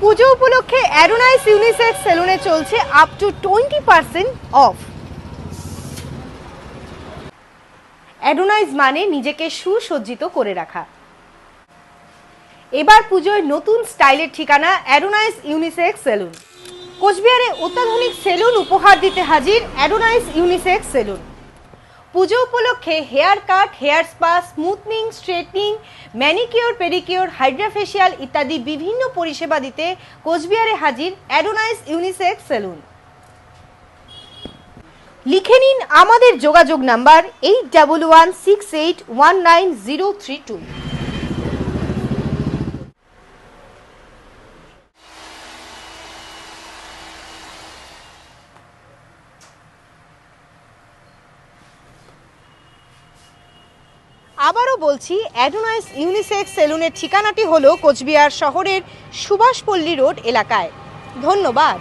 পুজো উপলক্ষে অ্যারোনাইস ইউনিসেক্স সেলুনে চলছে up to twenty percent off Adonise মানে নিজেকে সুসজ্জিত করে রাখা। এবার পুজোয় নতুন স্টাইলের ঠিকানা অ্যাডোনাইস ইউনিসেক্স সেলুন। কোচবিহারে অত্যাধুনিক সেলুন উপহার দিতে হাজির অ্যাডোনাইস ইউনিসেক্স সেলুন। পুজো উপলক্ষে hair cut, hair spa, smoothening, straightening, manicure, pedicure, hydrafacial ইত্যাদি বিভিন্ন পরিষেবা দিতে কোচবিহারে হাজির অ্যাডোনাইস ইউনিসেক্স সেলুন। লিখে নিন আমাদের যোগাযোগ number eight double one six eight one nine zero three two. আবারও বলছি অ্যাডোনাইস ইউনিসেক্স সেলুনের ঠিকানাটি হলো কোচবিহার শহরের সুভাষপল্লী রোড এলাকায়। ধন্যবাদ।